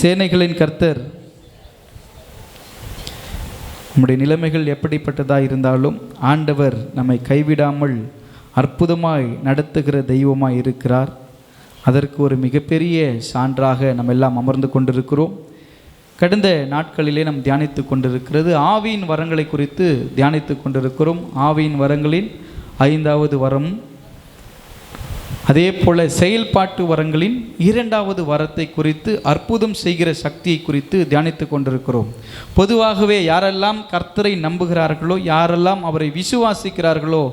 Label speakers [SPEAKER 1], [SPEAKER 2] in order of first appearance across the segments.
[SPEAKER 1] சேனைகளின் கர்த்தர் நம்முடைய நிலைமைகள் எப்படிப்பட்டதாக இருந்தாலும் ஆண்டவர் நம்மை கைவிடாமல் அற்புதமாய் நடத்துகிற தெய்வமாக இருக்கிறார். அதற்கு ஒரு மிகப்பெரிய சான்றாக நம்ம எல்லாம் அமர்ந்து கொண்டிருக்கிறோம். கடந்த நாட்களிலே நாம் தியானித்து கொண்டிருக்கிறது ஆவியின் வரங்களை குறித்து தியானித்து கொண்டிருக்கிறோம். ஆவியின் வரங்களின் ஐந்தாவது வரம் அதே போல் செயல்பாட்டு வரங்களின் இரண்டாவது வரத்தை குறித்து அற்புதம் செய்கிற சக்தியை குறித்து தியானித்து கொண்டிருக்கிறோம். பொதுவாகவே யாரெல்லாம் கர்த்தரை நம்புகிறார்களோ யாரெல்லாம் அவரை விசுவாசிக்கிறார்களோ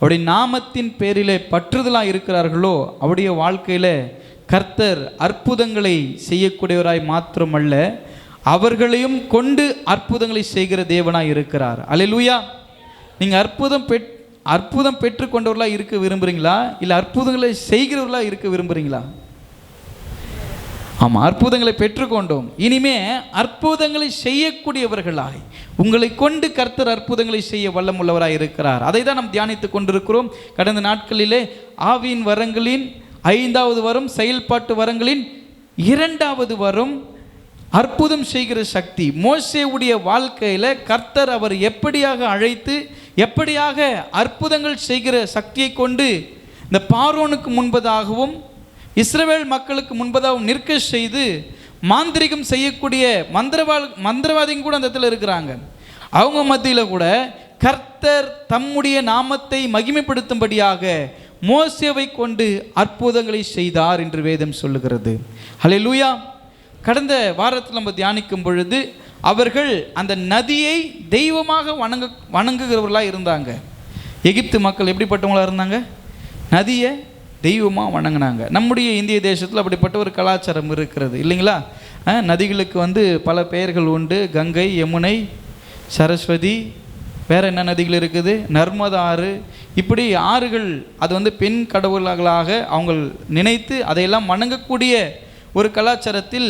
[SPEAKER 1] அவருடைய நாமத்தின் பேரிலே பற்றுதலாக இருக்கிறார்களோ அவருடைய வாழ்க்கையில் கர்த்தர் அற்புதங்களை செய்யக்கூடியவராய் மாத்திரமல்ல அவர்களையும் கொண்டு அற்புதங்களை செய்கிற தேவனாய் இருக்கிறார். அல்லேலூயா நீங்கள் அற்புதம் பெற் அற்புதம் பெற்றுக்கொண்டவர்களாக இருக்க விரும்புகிறீங்களா இல்லை அற்புதங்களை செய்கிறவர்களாக இருக்க விரும்புகிறீங்களா ஆமாம் அற்புதங்களை பெற்றுக்கொண்டோம். இனிமே அற்புதங்களை செய்யக்கூடியவர்களாய் உங்களை கொண்டு கர்த்தர் அற்புதங்களை செய்ய வல்லமுள்ளவராக இருக்கிறார். அதை தான் நாம் தியானித்து கொண்டிருக்கிறோம். கடந்த நாட்களிலே ஆவியின் வரங்களின் ஐந்தாவது வரும் செயல்பாட்டு வரங்களின் இரண்டாவது வரும் அற்புதம் செய்கிற சக்தி மோசேவுடைய வாழ்க்கையில் கர்த்தர் அவர் எப்படியாக அழைத்து எப்படியாக அற்புதங்கள் செய்கிற சக்தியை கொண்டு இந்த பார்வோனுக்கு முன்பதாகவும் இஸ்ரவேல் மக்களுக்கு முன்பதாகவும் நிற்க செய்து மாந்திரிகம் செய்யக்கூடிய மந்திரவாள் மந்திரவாதிங்க கூட அந்த இடத்துல இருக்கிறாங்க. அவங்க மத்தியில் கூட கர்த்தர் தம்முடைய நாமத்தை மகிமைப்படுத்தும்படியாக மோசேவை கொண்டு அற்புதங்களை செய்தார் என்று வேதம் சொல்லுகிறது. ஹalleluya கடந்த வாரத்தில் நம்ம தியானிக்கும் பொழுது அவர்கள் அந்த நதியை தெய்வமாக வணங்க வணங்குகிறவர்களாக இருந்தாங்க. எகிப்து மக்கள் எப்படிப்பட்டவங்களாக இருந்தாங்க? நதியை தெய்வமாக வணங்கினாங்க. நம்முடைய இந்திய தேசத்தில் அப்படிப்பட்ட ஒரு கலாச்சாரம் இருக்கிறது. இல்லைங்களா? நதிகளுக்கு வந்து பல பெயர்கள் உண்டு. கங்கை யமுனை சரஸ்வதி வேறு என்ன நதிகள் இருக்குது? நர்மதா ஆறு இப்படி ஆறுகள் அது வந்து பெண் கடவுள்களாக அவங்க நினைத்து அதையெல்லாம் வணங்கக்கூடிய ஒரு கலாச்சாரத்தில்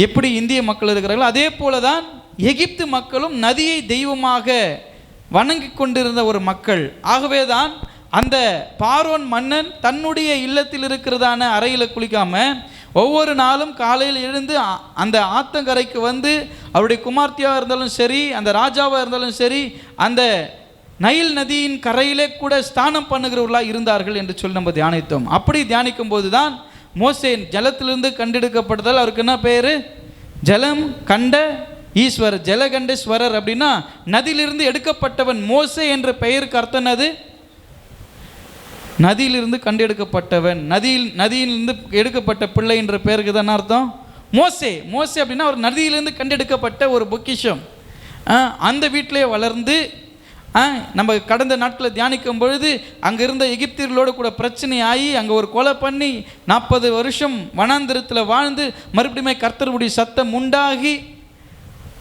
[SPEAKER 1] எப்படி இந்திய மக்கள் இருக்கிறார்களோ அதே போல தான் எகிப்து மக்களும் நதியை தெய்வமாக வணங்கி கொண்டிருந்த ஒரு மக்கள். ஆகவே தான் அந்த பாரோன் மன்னன் தன்னுடைய இல்லத்தில் இருக்கிறதான அறையில் குளிக்காமல் ஒவ்வொரு நாளும் காலையில் எழுந்து அ- அந்த ஆத்தங்கரைக்கு வந்து அவருடைய குமார்த்தியாக இருந்தாலும் சரி அந்த ராஜாவாக இருந்தாலும் சரி அந்த நைல் நதியின் கரையிலே கூட ஸ்தானம் பண்ணுகிறவர்களாக இருந்தார்கள் என்று சொல்லி நம்ம தியானித்தோம். அப்படி தியானிக்கும் போது தான் மோசேன் ஜலத்திலிருந்து கண்டெடுக்கப்பட்டதால் அவருக்கு என்ன பேர்? ஜலம் கண்ட ஈஸ்வரர் ஜலகண்டேஸ்வரர் அப்படின்னா நதியிலிருந்து எடுக்கப்பட்டவன் மோசே என்ற பெயருக்கு அர்த்தம் அது நதியிலிருந்து கண்டெடுக்கப்பட்டவன் நதியில் நதியிலிருந்து எடுக்கப்பட்ட பிள்ளை என்ற பெயருக்கு தான் அர்த்தம்? மோசே மோசே அப்படின்னா ஒரு நதியிலிருந்து கண்டெடுக்கப்பட்ட ஒரு பொக்கிஷம். அந்த வீட்டிலே வளர்ந்து நம்ம கடந்த நாட்களில் தியானிக்கும் பொழுது அங்கே இருந்த எகிப்தியர்களோடு கூட பிரச்சனை ஆகி அங்கே ஒரு கொலை பண்ணி நாற்பது வருஷம் வனாந்திரத்தில் வாழ்ந்து மறுபடியுமே கர்த்தருடைய சத்தம் உண்டாகி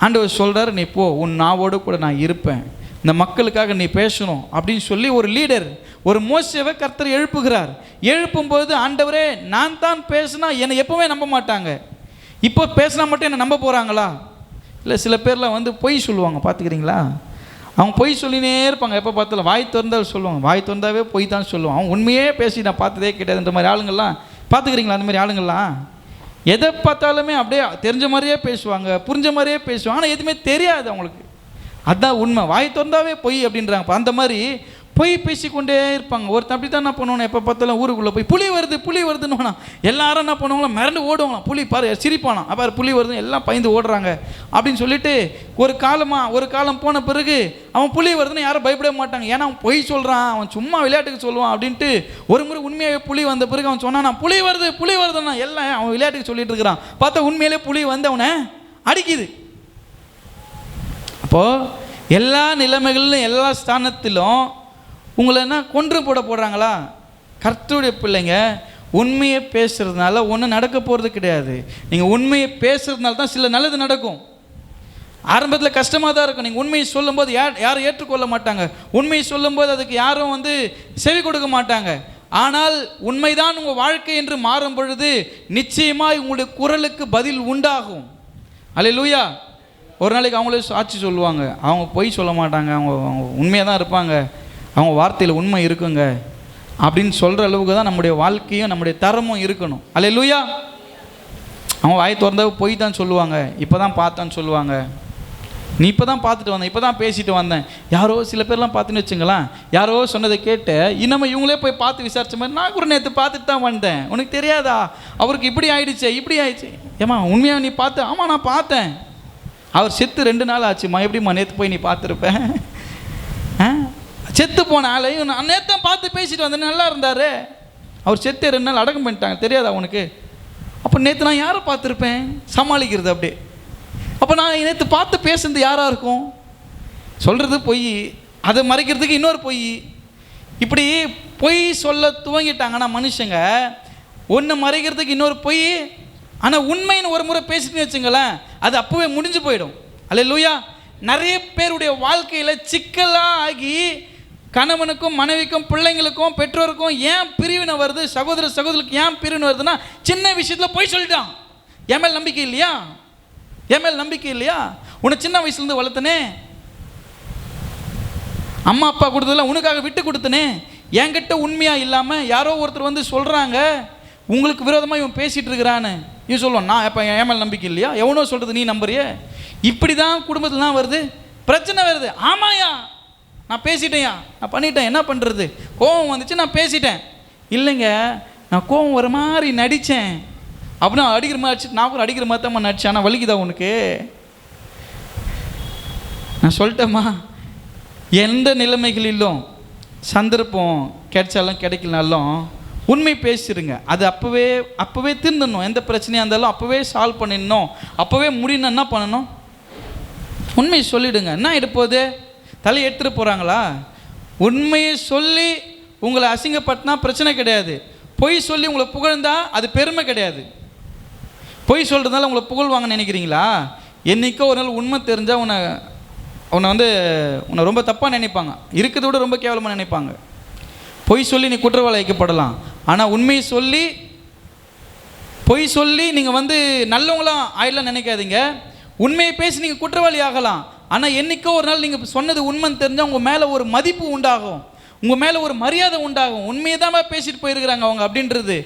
[SPEAKER 1] ஆண்டவர் சொல்கிறார் நீ போ உன் நாவோடு கூட நான் இருப்பேன். இந்த மக்களுக்காக நீ பேசணும். அப்படின்னு சொல்லி ஒரு லீடர் ஒரு மோசவை கர்த்தர் எழுப்புகிறார். எழுப்பும்போது ஆண்டவரே நான் தான் பேசினா என்னை எப்பவுமே நம்ப மாட்டாங்க. இப்போ பேசினா மட்டும் என்னை நம்ப போகிறாங்களா இல்லை சில பேர்லாம் வந்து பொய் சொல்லுவாங்க பார்த்துக்கிறீங்களா? அவங்க பொய் சொல்லினே இருப்பாங்க. எப்போ பார்த்தாலும் வாய் திறந்தால் சொல்லுவாங்க. வாய் திறந்தாவே பொய் தான் சொல்லுவான் அவன் உண்மையே பேசி நான் பார்த்ததே கிடையாதுன்ற மாதிரி ஆளுங்கள்லாம் பார்த்துக்கிறீங்களா அந்த மாதிரி ஆளுங்கள்லாம்? எதை பார்த்தாலுமே அப்படியே தெரிஞ்ச மாதிரியே பேசுவாங்க புரிஞ்ச மாதிரியே பேசுவாங்க. ஆனால் எதுவுமே தெரியாது அவங்களுக்கு. அதுதான் உண்மை. வாய் திறந்தாவே பொய் அப்படின்றாங்க. அந்த மாதிரி பொய் பேசிக்கொண்டே இருப்பாங்க. ஒருத்தன் அப்படி தான் என்ன பண்ணுவானோ எப்போ பார்த்தாலும் ஊருக்குள்ளே போய் புளி வருது புளி வருதுன்னு எல்லாரும் என்ன பண்ணுவாங்களோ மிரண்டு ஓடுவாங்களாம். புளி பாரு சிரிப்பானா அப்போ புளி வருதுன்னு எல்லாம் பயந்து ஓடுறாங்க. அப்படின்னு சொல்லிட்டு ஒரு காலமாக ஒரு காலம் போன பிறகு அவன் புளி வருதுன்னு யாரும் பயப்படவே மாட்டாங்க. ஏன்னா அவன் பொய் சொல்கிறான் அவன் சும்மா விளையாட்டுக்கு சொல்லுவான் அப்படின்ட்டு ஒரு முறை உண்மையாகவே புலி வந்த பிறகு அவன் சொன்னான் புளி வருது புளி வருதுன்னா எல்லாம் அவன் விளையாட்டுக்கு சொல்லிட்டு இருக்கிறான். பார்த்தா உண்மையிலே புலி வந்து அவனை அடிக்குது. அப்போது எல்லா நிலைமைகளிலும் எல்லா ஸ்தானத்திலும் உங்களை என்ன கொன்று போட போடுறாங்களா? கர்த்தருடைய பிள்ளைங்க உண்மையை பேசுகிறதுனால ஒன்றும் நடக்க போகிறது கிடையாது. நீங்கள் உண்மையை பேசுகிறதுனால தான் சில நல்லது நடக்கும். ஆரம்பத்தில் கஷ்டமாக தான் இருக்கும். நீங்கள் உண்மையை சொல்லும்போது யார் யாரும் ஏற்றுக்கொள்ள மாட்டாங்க. உண்மையை சொல்லும்போது அதுக்கு யாரும் வந்து செவி கொடுக்க மாட்டாங்க. ஆனால் உண்மைதான் உங்கள் வாழ்க்கை என்று மாறும் பொழுது நிச்சயமாக உங்களுடைய குரலுக்கு பதில் உண்டாகும். அல்லேலூயா ஒரு நாளைக்கு அவங்களே சாட்சி சொல்லுவாங்க. அவங்க பொய் சொல்ல மாட்டாங்க. அவங்க அவங்க உண்மையாக தான் இருப்பாங்க. அவங்க வார்த்தையில் உண்மை இருக்குங்க அப்படின்னு சொல்கிற அளவுக்கு தான் நம்முடைய வாழ்க்கையும் நம்முடைய தரமும் இருக்கணும். அல்ல லூயா அவன் வாய் திறந்தாவே போய் தான் சொல்லுவாங்க. இப்போ தான் பார்த்தான்னு சொல்லுவாங்க. நீ இப்போ தான் பார்த்துட்டு வந்தேன் இப்போ தான் பேசிட்டு வந்தேன். யாரோ சில பேர்லாம் பார்த்துன்னு வச்சுங்களேன் யாரோ சொன்னதை கேட்டு இன்னமும் இவங்களே போய் பார்த்து விசாரிச்ச மாதிரி நான் கூட நேற்று பார்த்துட்டு தான் வந்தேன். உனக்கு தெரியாதா? அவருக்கு இப்படி ஆயிடுச்சு இப்படி ஆயிடுச்சு. ஏமா உண்மையாக நீ பார்த்து? ஆமாம் நான் பார்த்தேன். அவர் செத்து ரெண்டு நாள் ஆச்சுமா எப்படிம்மா நேற்று போய் நீ பார்த்துருப்பேன் ஆ? செத்து போன ஆளையும் நான் நேற்று தான் பார்த்து பேசிட்டு வந்தேன் நல்லா இருந்தார். அவர் செத்து ரெண்டு நாள் அடக்கம் பண்ணிட்டாங்க. தெரியாதா உனக்கு? அப்போ நேற்று நான் யாரை பார்த்துருப்பேன்? சமாளிக்கிறது அப்படியே அப்போ நான் நேற்று பார்த்து பேசுனது யாராக இருக்கும்? சொல்கிறது பொய். அதை மறைக்கிறதுக்கு இன்னொரு பொய். இப்படி பொய் சொல்ல துவங்கிட்டாங்கன்னா மனுஷங்க ஒன்று மறைக்கிறதுக்கு இன்னொரு பொய் ஆனால் உண்மைன்னு ஒரு முறை பேசிட்டு வச்சுங்களேன் அது அப்போவே முடிஞ்சு போயிடும். அல்ல லூயா நிறைய பேருடைய வாழ்க்கையில் சிக்கலாக ஆகி கணவனுக்கும் மனைவிக்கும் பிள்ளைங்களுக்கும் பெற்றோருக்கும் ஏன் பிரிவினை வருது? சகோதர சகோதரிக்கு ஏன் பிரிவினை வருதுன்னா சின்ன விஷயத்தில் போய் சொல்லிட்டான். என் மேல் நம்பிக்கை இல்லையா? என் மேல் நம்பிக்கை இல்லையா? உன்னை சின்ன வயசுலேருந்து வளர்த்தனே. அம்மா அப்பா கொடுத்ததில் உனக்காக விட்டு கொடுத்தனே. என்கிட்ட உண்மையாக இல்லாமல் யாரோ ஒருத்தர் வந்து சொல்கிறாங்க உங்களுக்கு விரோதமாக இவன் பேசிகிட்டு இருக்கிறான்னு. இவன் சொல்லுவான் நான் இப்போ என் மேல் நம்பிக்கை இல்லையா? எவனோ சொல்கிறது நீ நம்புறியே? இப்படி தான் குடும்பத்துலாம் வருது பிரச்சனை வருது. ஆமாயா நான் பேசிட்டேயா நான் பண்ணிட்டேன். என்ன பண்ணுறது கோவம் வந்துச்சு நான் பேசிட்டேன். இல்லைங்க நான் கோவம் வர மாதிரி நடித்தேன் அப்படின்னா அடிக்கிற மாதிரி அடிச்சு நான் கூட அடிக்கிற மாதிரி தான் நடிச்சேன். ஆனால் வலிக்குதா உனக்கு? நான் சொல்லிட்டேம்மா எந்த நிலைமைகளிலும் சந்தர்ப்பம் கிடைச்சாலும் கிடைக்கலனாலும் உண்மை பேசிடுங்க அது அப்போவே அப்போவே திருந்தணும் எந்த பிரச்சனையாக இருந்தாலும் அப்போவே சால்வ் பண்ணிடணும். அப்போவே முடியணும் என்ன பண்ணணும்? உண்மை சொல்லிவிடுங்க என்ன எடுப்போது தலை எடுத்துகிட்டு போகிறாங்களா உண்மையை சொல்லி உங்களை அசிங்கப்பட்டினா பிரச்சனை கிடையாது. பொய் சொல்லி உங்களை புகழ்ந்தா அது பெருமை கிடையாது. பொய் சொல்கிறதுனால உங்களை புகழ்வாங்க நினைக்கிறீங்களா? என்னைக்கோ ஒரு நாள் உண்மை தெரிஞ்சால் உன்னை உன்னை வந்து உன்னை ரொம்ப தப்பாக நினைப்பாங்க. இருக்கிறத விட ரொம்ப கேவலமாக நினைப்பாங்க. பொய் சொல்லி நீ குற்றவாளி வைக்கப்படலாம் ஆனால் உண்மையை சொல்லி பொய் சொல்லி நீங்கள் வந்து நல்லவங்களாம் ஆயிடலாம் நினைக்காதீங்க. உண்மையை பேசி நீங்கள் குற்றவாளி ஆகலாம். ஆனால் என்னைக்கோ ஒரு நாள் நீங்கள் சொன்னது உண்மைன்னு தெரிஞ்சால் உங்கள் மேலே ஒரு மதிப்பு உண்டாகும். உங்கள் மேலே ஒரு மரியாதை உண்டாகும். உண்மையை தான் பேசிட்டு போயிருக்கிறாங்க அவங்க அப்படின்றது.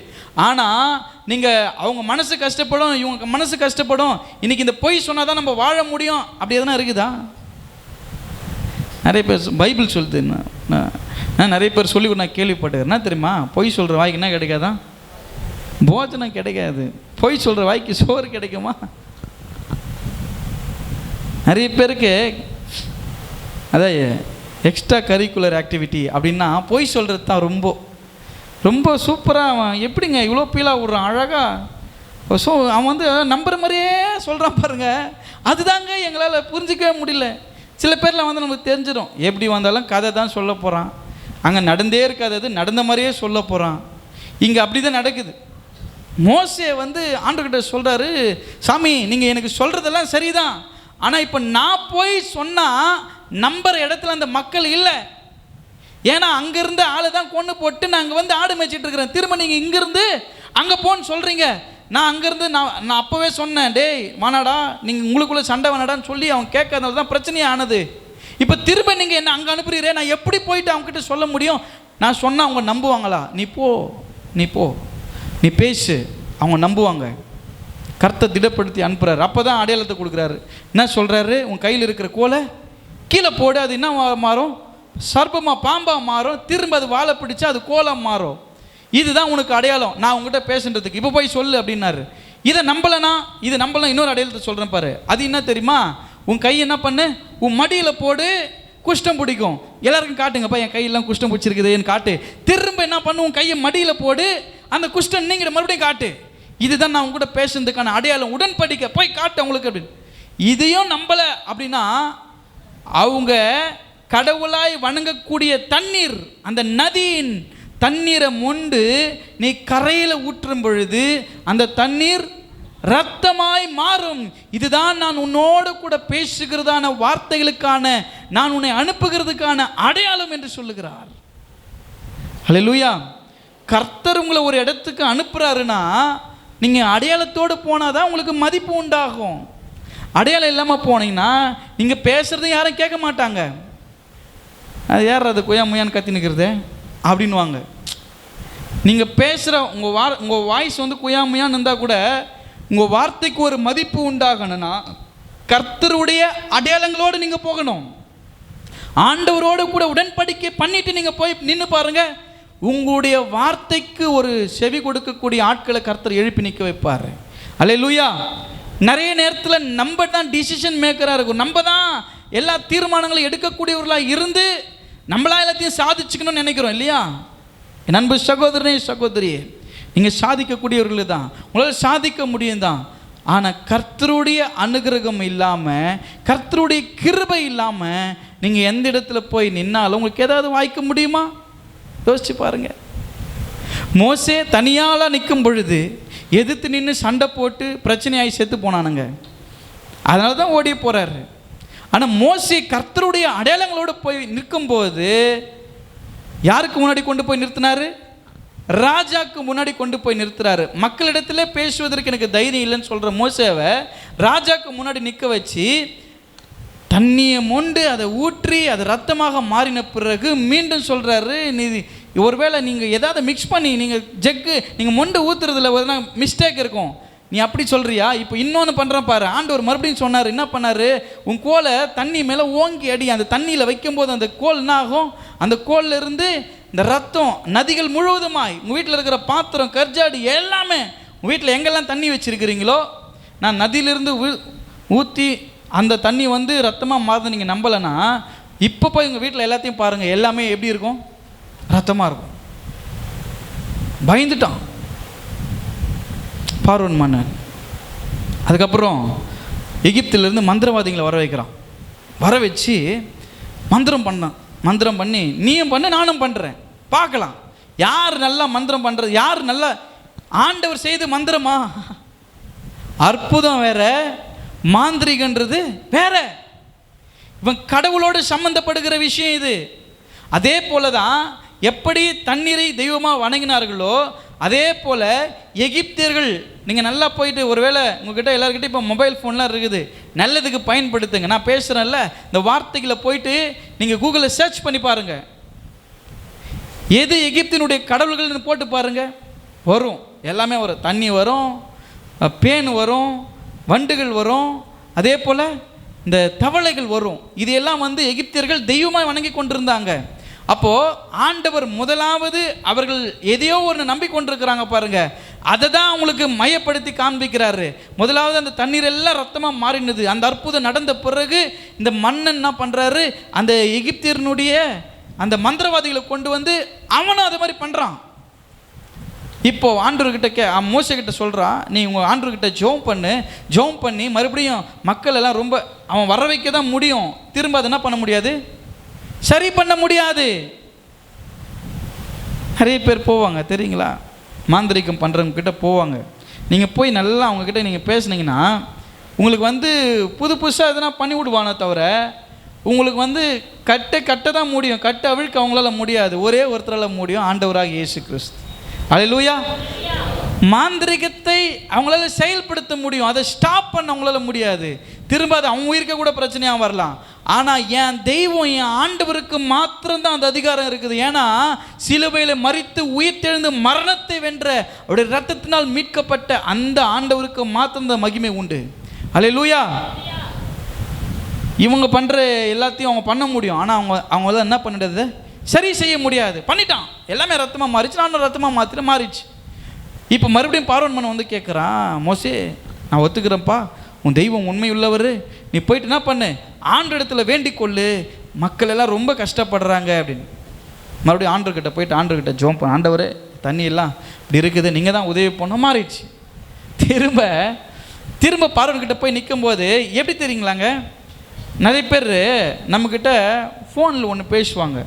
[SPEAKER 1] ஆனால் நீங்கள் அவங்க மனசு கஷ்டப்படும் இவங்க மனசு கஷ்டப்படும். இன்றைக்கி இந்த பொய் சொன்னால் தான் நம்ம வாழ முடியும். அப்படி எதனா இருக்குதா? நிறைய பேர் பைபிள் சொல்லுது நான் நிறைய பேர் சொல்லி நான் கேள்விப்பட்டேன் என்ன தெரியுமா? பொய் சொல்கிற வாய்க்கு என்ன கிடைக்காதா? போஜனம் கிடைக்காது. பொய் சொல்கிற வாய்க்கு சோறு கிடைக்குமா? நிறைய பேருக்கு அதே எக்ஸ்ட்ரா கரிக்குலர் ஆக்டிவிட்டி அப்படின்னா பொய் சொல்கிறது தான் ரொம்ப ரொம்ப சூப்பராக அவன் எப்படிங்க இவ்வளோ பீலாக விட்றான்? அழகாக ஸோ அவன் வந்து நம்புற மாதிரியே சொல்கிறான் பாருங்கள் அதுதாங்க எங்களால் புரிஞ்சிக்கவே முடியல. சில பேர்லாம் வந்து நமக்கு தெரிஞ்சிடும் எப்படி வந்தாலும் கதை தான் சொல்ல போகிறான் அங்கே நடந்தே இருக்காதது நடந்த மாதிரியே சொல்ல போகிறான் இங்கே அப்படி தான் நடக்குது. மோசே வந்து ஆண்டுகிட்ட சொல்கிறாரு சாமி நீங்கள் எனக்கு சொல்கிறதெல்லாம் சரிதான். ஆனால் இப்போ நான் போய் சொன்னால் நம்புற இடத்துல அந்த மக்கள் இல்லை. ஏன்னா அங்கேருந்து ஆளை தான் கொண்டு போட்டு நான் அங்கே வந்து ஆடு மேய்ச்சிட்டு இருக்கிறேன். திரும்ப நீங்கள் இங்கேருந்து அங்கே போன்னு சொல்கிறீங்க நான் அங்கேருந்து நான் நான் அப்போவே சொன்னேன் டேய் வானாடா நீங்கள் உங்களுக்குள்ளே சண்டை வேணாடான்னு சொல்லி அவன் கேட்காதனால தான் பிரச்சனையே ஆனது. இப்போ திரும்ப நீங்கள் என்ன அங்கே அனுப்புறீரே? நான் எப்படி போயிட்டு அவங்ககிட்ட சொல்ல முடியும்? நான் சொன்னால் அவங்க நம்புவாங்களா? நீ போ நீ போ நீ பேசு. அவங்க நம்புவாங்க. கர்த்தர் திடப்படுத்தி அனுப்புகிறாரு அப்போ தான் அடையாளத்தை கொடுக்குறாரு. என்ன சொல்கிறாரு உன் கையில் இருக்கிற கோலை கீழே போடு அது என்ன மாறும்? சர்ப்பமாக பாம்பாக மாறும். திரும்ப அது வாழை பிடிச்சா அது கோலம் மாறும். இதுதான் உனக்கு அடையாளம். நான் உங்ககிட்ட பேசுன்றதுக்கு. இப்போ போய் சொல்லு அப்படின்னாரு. இதை நம்பலைனா இது நம்பலாம் இன்னொரு அடையாளத்தை சொல்கிறேன் பாரு. அது என்ன தெரியுமா? உன் கை என்ன பண்ணு? உன் மடியில் போடு குஷ்டம் பிடிக்கும். எல்லாருக்கும் காட்டுங்கப்பா என் கையெல்லாம் குஷ்டம் பிடிச்சிருக்குதுன்னு காட்டு. திரும்ப என்ன பண்ணு? உன் கையை மடியில் போடு அந்த குஷ்டம் நீங்கள் மறுபடியும் காட்டு. இதுதான் நான் உங்ககிட்ட பேசுனதுக்கான அடையாளம். உடன்படிக்கை. போய் காட்டு அவங்களுக்கு அப்படின்னு. இதையும் நம்பலை அப்படின்னா அவங்க கடவுளாய் வணங்கக்கூடிய தண்ணீர் அந்த நதியின் தண்ணீரை மொண்டு நீ கரையில் ஊற்றும் பொழுது அந்த தண்ணீர் ரத்தமாய் மாறும். இதுதான் நான் உன்னோடு கூட பேசுகிறதான வார்த்தைகளுக்கான நான் உன்னை அனுப்புகிறதுக்கான அடையாளம் என்று சொல்லுகிறார். ஹalleluya. கர்த்தர் உங்களை ஒரு இடத்துக்கு அனுப்புகிறாருன்னா நீங்கள் அடையாளத்தோடு போனால் தான் உங்களுக்கு மதிப்பு உண்டாகும். அடையாளம் இல்லாமல் போனீங்கன்னா நீங்கள் பேசுகிறது யாரும் கேட்க மாட்டாங்க. அது யார் அது கொய்யா முயான்னு கத்தி நிற்கிறது அப்படின்வாங்க நீங்கள் பேசுகிற உங்கள் வா உங்கள் வாய்ஸ் வந்து குயா முயான்னு இருந்தால் கூட உங்கள் வார்த்தைக்கு ஒரு மதிப்பு உண்டாகணும்னா கர்த்தருடைய அடையாளங்களோடு நீங்கள் போகணும். ஆண்டவரோடு கூட உடன்படிக்கை பண்ணிவிட்டு நீங்கள் போய் நின்று பாருங்கள் உங்களுடைய வார்த்தைக்கு ஒரு செவி கொடுக்கக்கூடிய ஆட்களை கர்த்தர் எழுப்பி நிற்க வைப்பார். அல்ல லூயா நிறைய நேரத்தில் நம்ம தான் டிசிஷன் மேக்கராக இருக்கும். நம்ம தான் எல்லா தீர்மானங்களும் எடுக்கக்கூடியவர்களாக இருந்து நம்மளா எல்லாத்தையும் சாதிச்சுக்கணும்னு நினைக்கிறோம் இல்லையா? என் அன்பு சகோதரனே சகோதரியே நீங்கள் சாதிக்கக்கூடியவர்கள் தான். உங்களால் சாதிக்க முடியும் தான். ஆனால் கர்த்தருடைய அனுகிரகம் இல்லாமல் கர்த்தருடைய கிருபை இல்லாமல் நீங்கள் எந்த இடத்துல போய் நின்னாலும் உங்களுக்கு ஏதாவது வாய்க்க முடியுமா? யோசிச்சு பாருங்க. மோசே தனியால் நிற்கும் பொழுது எதிர்த்து நின்று சண்டை போட்டு பிரச்சனையாகி செத்து போனானுங்க. அதனால தான் ஓடி போகிறாரு ஆனால் மோசி கர்த்தருடைய அடையாளங்களோடு போய் நிற்கும்போது யாருக்கு முன்னாடி கொண்டு போய் நிறுத்தினாரு? ராஜாக்கு முன்னாடி கொண்டு போய் நிறுத்துறாரு. மக்களிடத்துல பேசுவதற்கு எனக்கு தைரியம் இல்லைன்னு சொல்கிற மோசேவை ராஜாக்கு முன்னாடி நிற்க வச்சு தண்ணியை மொண்டு அதை ஊற்றி அது ரத்தமாக மாறின பிறகு மீண்டும் சொல்கிறாரு நீ ஒருவேளை நீங்கள் எதாவது மிக்ஸ் பண்ணி நீங்கள் ஜக்கு நீங்கள் மொண்டு ஊற்றுறதுல ஒரு மிஸ்டேக் இருக்கும். நீ அப்படி சொல்கிறியா இப்போ இன்னொன்று பண்ணுறேன் பாரு. ஆண்டவர் மறுபடியும் சொன்னார் என்ன பண்ணார்? உன் கோலை தண்ணி மேலே ஓங்கி அடி அந்த தண்ணியில் வைக்கும்போது அந்த கோல் என்ன ஆகும்? அந்த கோல்லிருந்து இந்த ரத்தம் நதிகள் முழுவதுமாய் உங்கள் வீட்டில் இருக்கிற பாத்திரம் கர்ஜாடி எல்லாமே உங்கள் வீட்டில் எங்கெல்லாம் தண்ணி வச்சுருக்கிறீங்களோ நான் நதியிலிருந்து ஊற்றி அந்த தண்ணி வந்து ரத்தமாக மாறுது நீங்கள் நம்பலைன்னா இப்போ போய் உங்கள் வீட்டில் எல்லாத்தையும் பாருங்கள் எல்லாமே எப்படி இருக்கும்? ரத்தமாக இருக்கும். பயந்துட்டான். பார்வன் மன்னன். அதுக்கப்புறம் எகிப்திலேருந்து மந்திரவாதிகளை வர வைக்கிறான். வர வச்சு மந்திரம் பண்ணான். மந்திரம் பண்ணி நீயும் பண்ண நானும் பண்ணுறேன் பார்க்கலாம். யார் நல்லா மந்திரம் பண்ணுறது யார் நல்லா ஆண்டவர் செய்து மந்திரமா? அற்புதம் வேற. மாந்திரிகன்றது வேற. இவன் கடவுளோடு சம்பந்தப்படுகிற விஷயம் இது. அதே போல தான் எப்படி தண்ணீரை தெய்வமாக வணங்கினார்களோ அதே போல் எகிப்தியர்கள் நீங்கள் நல்லா போயிட்டு ஒருவேளை உங்ககிட்ட எல்லாருக்கிட்டையும் இப்போ மொபைல் ஃபோன்லாம் இருக்குது நல்லதுக்கு பயன்படுத்துங்க. நான் பேசுகிறேன்ல இந்த வார்த்தைகளை போயிட்டு நீங்கள் கூகுளில் சர்ச் பண்ணி பாருங்கள் எது எகிப்தினுடைய கடவுள்கள்னு போட்டு பாருங்கள் வரும். எல்லாமே வரும். தண்ணி வரும் பேன் வரும் வண்டுகள் வரும். அதே போல் இந்த தவளைகள் வரும். இதையெல்லாம் வந்து எகிப்தியர்கள் தெய்வமாக வணங்கி கொண்டிருந்தாங்க. அப்போது ஆண்டவர் முதலாவது அவர்கள் எதையோ ஒன்று நம்பிக்கொண்டிருக்கிறாங்க பாருங்க. அதை தான் அவங்களுக்கு மையப்படுத்தி காண்பிக்கிறாரு. முதலாவது அந்த தண்ணீர் எல்லாம் ரத்தமாக மாறினது. அந்த அற்புதம் நடந்த பிறகு இந்த மன்னன் என்ன பண்ணுறாரு அந்த எகிப்தியனுடைய அந்த மந்திரவாதிகளை கொண்டு வந்து அவனும் அது மாதிரி பண்ணுறான் இப்போ ஆண்டவர்கிட்ட கே மோச கிட்ட சொல்கிறான் நீ உங்கள் ஆண்டவர்கிட்ட ஜோம் பண்ணு. ஜோம் பண்ணி மறுபடியும் மக்கள் எல்லாம் ரொம்ப அவன் வர வைக்க தான் முடியும். திரும்ப அதை என்ன பண்ண முடியாது? சரி பண்ண முடியாது. நிறைய பேர் போவாங்க தெரியுங்களா? மாந்திரிகம் பண்ணுறவங்க கிட்ட போவாங்க. நீங்கள் போய் நல்லா அவங்கக்கிட்ட நீங்கள் பேசுனீங்கன்னா உங்களுக்கு வந்து புது புதுசாக எதனா பண்ணி விடுவானே தவிர உங்களுக்கு வந்து கட்டை கட்ட தான் முடியும். கட்டை அவிழ்க்க அவங்களால முடியாது. ஒரே ஒருத்தரால் முடியும் ஆண்டவராக இயேசு கிறிஸ்து. அல்லேலூயா மாந்திரிகத்தை அவங்களால செயல்படுத்த முடியும். அதை ஸ்டாப் பண்ண அவங்களால முடியாது. திரும்ப அது அவங்க உயிருக்கு கூட பிரச்சனையாக வரலாம். ஆனால் என் தெய்வம் என் ஆண்டவருக்கு மாத்திரம்தான் அந்த அதிகாரம் இருக்குது. ஏன்னா சிலுவையில் மறித்து உயிர்த்தெழுந்து மரணத்தை வென்ற அவருடைய ரத்தத்தினால் மீட்கப்பட்ட அந்த ஆண்டவருக்கு மாத்திரம் தான் மகிமை உண்டு. அலே லூயா இவங்க பண்ணுற எல்லாத்தையும் அவங்க பண்ண முடியும். ஆனால் அவங்க அவங்களால என்ன பண்ணிடுறது சரி செய்ய முடியாது. பண்ணிட்டான். எல்லாமே ரத்தமாக மாறிச்சு. நானும் ரத்தமாக மாற்றிட்டு மாறிச்சு. இப்போ மறுபடியும் பார்வன் மன்னன் வந்து கேட்குறான் மோசே நான் ஒத்துக்கிறேன்ப்பா. உன் தெய்வம் உண்மை உள்ளவர் நீ போயிட்டு என்ன பண்ணு? ஆண்டு இடத்துல வேண்டிக் கொள்ளு. மக்கள் எல்லாம் ரொம்ப கஷ்டப்படுறாங்க. அப்படின்னு. மறுபடியும் ஆண்டர்கிட்ட போயிட்டு ஆண்டர்கிட்ட ஜோம் பண்ண ஆண்டவர் தண்ணி எல்லாம் இப்படி இருக்குது. நீங்கள் தான் உதவி பண்ண மாறிடுச்சு. திரும்ப திரும்ப பார்வன்கிட்ட போய் நிற்கும்போது எப்படி தெரியுங்களாங்க? நிறைய பேர் நம்மக்கிட்ட ஃபோனில் ஒன்று பேசுவாங்க.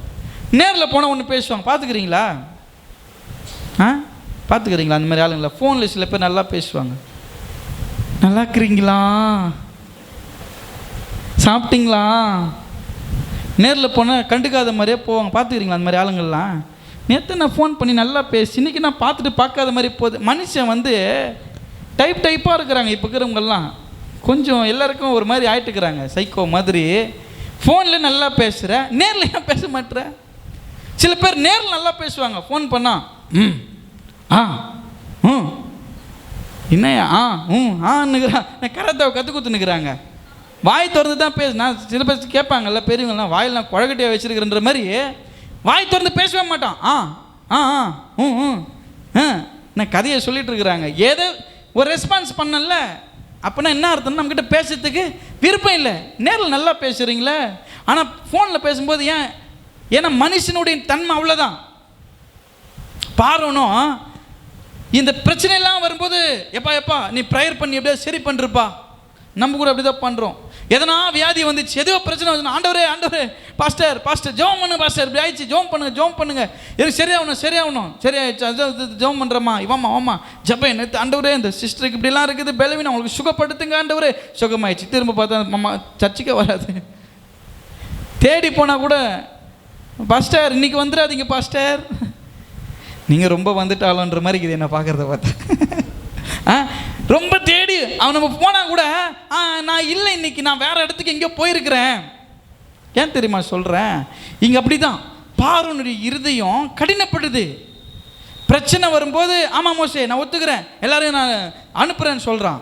[SPEAKER 1] நேரில் போனால் ஒன்று பேசுவாங்க. பார்த்துக்கிறீங்களா ஆ? பார்த்துக்கிறீங்களா அந்த மாதிரி ஆளுங்களா? ஃபோனில் சில பேர் நல்லா பேசுவாங்க. நல்லா இருக்கிறீங்களா? சாப்பிட்டீங்களா? நேரில் போனால் கண்டுக்காத மாதிரியே போவாங்க. பார்த்துக்கிறீங்களா அந்த மாதிரி ஆளுங்கள்லாம்? நேற்று நான் ஃபோன் பண்ணி நல்லா பேசி இன்றைக்கி நான் பார்த்துட்டு பார்க்காத மாதிரி போகுது மனுஷன் வந்து டைப் டைப்பாக இருக்கிறாங்க இப்போ இருக்கிறவங்கெல்லாம். கொஞ்சம் எல்லாருக்கும் ஒரு மாதிரி ஆகிட்டுக்கிறாங்க சைக்கோ மாதிரி. ஃபோனில் நல்லா பேசுகிற நேரில் ஏன் பேச மாட்டுற சில பேர் நேரில் நல்லா பேசுவாங்க. ஃபோன் பண்ணா ம் ஆ ம் என்னையா ஆ ம் ஆன்னுக்குறான் நான் கரத்தை கற்று குத்து நிற்கிறாங்க வாய் திறந்து தான் பேசு நான் சில பேர் கேட்பாங்கல்ல பெரியவங்களாம் வாயில் நான் வச்சுருக்கிறன்ற மாதிரி வாய் திறந்து பேசவே மாட்டான். ஆ ஆ ஆ ம் ம் ஆ நான் கதையை சொல்லிட்டு இருக்கிறாங்க. ஏதோ ஒரு ரெஸ்பான்ஸ் பண்ணல. அப்போனா என்ன அர்த்தம்னா நம்மக்கிட்ட பேசுறதுக்கு விருப்பம் இல்லை. நேரில் நல்லா பேசுகிறீங்களே ஆனால் ஃபோனில் பேசும்போது ஏன் ஏன்னா மனுஷனுடைய தன்மை அவ்வளோதான் பார்வனும் இந்த பிரச்சனையெல்லாம் வரும்போது எப்பா எப்பா நீ ப்ரேயர் பண்ணி எப்படியா சரி பண்ணிருப்பா. நம்ம கூட அப்படி தான் பண்ணுறோம் எதனா வியாதி வந்துச்சு எதோ பிரச்சனை வந்து ஆண்டவரே ஆண்டவரே பாஸ்டர் பாஸ்டர் ஜோம் பண்ணுங்க பாஸ்டர் இப்படி ஆயிடுச்சு ஜோம் பண்ணுங்க ஜோம் பண்ணுங்க. எனக்கு சரியாகணும் சரியாகணும். சரியாயிடுச்சு அது ஜோம் பண்ணுறம்மா இவாமா ஆமா ஜப்ப நேற்று ஆண்டவரே இந்த சிஸ்டருக்கு இப்படிலாம் இருக்குது பெலவின் அவங்களுக்கு சுகப்படுத்துங்க ஆண்டவரே. சுகமாயிடுச்சு திரும்ப பார்த்தா மாமா சர்ச்சுக்கே வராது. தேடி போனால் கூட பாஸ்டர் இன்னைக்கு வந்துடாதீங்க பாஸ்டர் நீங்கள் ரொம்ப வந்துட்டாலன்ற மாதிரி இது என்ன பார்க்குறத பார்த்தா. ஆ? ரொம்ப தேடி அவன் நம்ம போனால் கூட ஆ நான் இல்லை இன்னைக்கு நான் வேறு இடத்துக்கு எங்கேயோ போயிருக்கிறேன். ஏன் தெரியுமா சொல்கிறேன் இங்கே அப்படி தான் பாருனுடைய இருதயம் கடினப்படுது. பிரச்சனை வரும்போது ஆமாம் மோசே நான் ஒத்துக்கிறேன். எல்லாரையும் நான் அனுப்புகிறேன்னு சொல்கிறான்